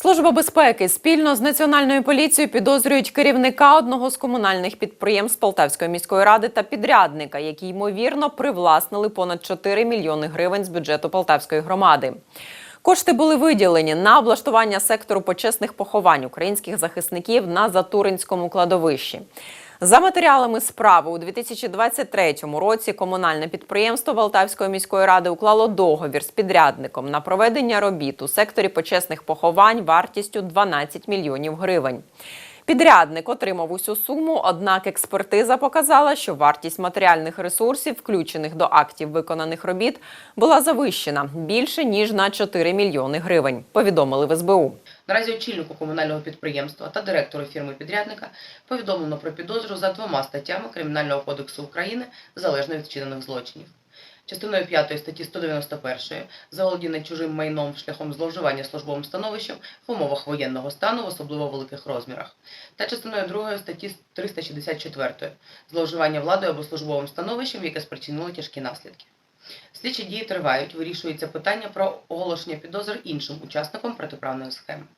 Служба безпеки спільно з національною поліцією підозрюють керівника одного з комунальних підприємств Полтавської міської ради та підрядника, які ймовірно привласнили понад 4 мільйони гривень з бюджету Полтавської громади. Кошти були виділені на облаштування сектору почесних поховань українських захисників на Затуринському кладовищі. За матеріалами справи у 2023 році комунальне підприємство Полтавської міської ради уклало договір з підрядником на проведення робіт у секторі почесних поховань вартістю 12 мільйонів гривень. Підрядник отримав усю суму, однак експертиза показала, що вартість матеріальних ресурсів, включених до актів виконаних робіт, була завищена більше ніж на 4 мільйони гривень. Повідомили в СБУ. Наразі очільнику комунального підприємства та директору фірми-підрядника повідомлено про підозру за двома статтями Кримінального кодексу України залежно від вчинених злочинів. Частиною 5 статті 191 заволодіння чужим майном шляхом зловживання службовим становищем в умовах воєнного стану в особливо великих розмірах, та частиною 2 статті 364 зловживання владою або службовим становищем, яке спричинило тяжкі наслідки. Слідчі дії тривають, вирішується питання про оголошення підозр іншим учасникам протиправної схеми.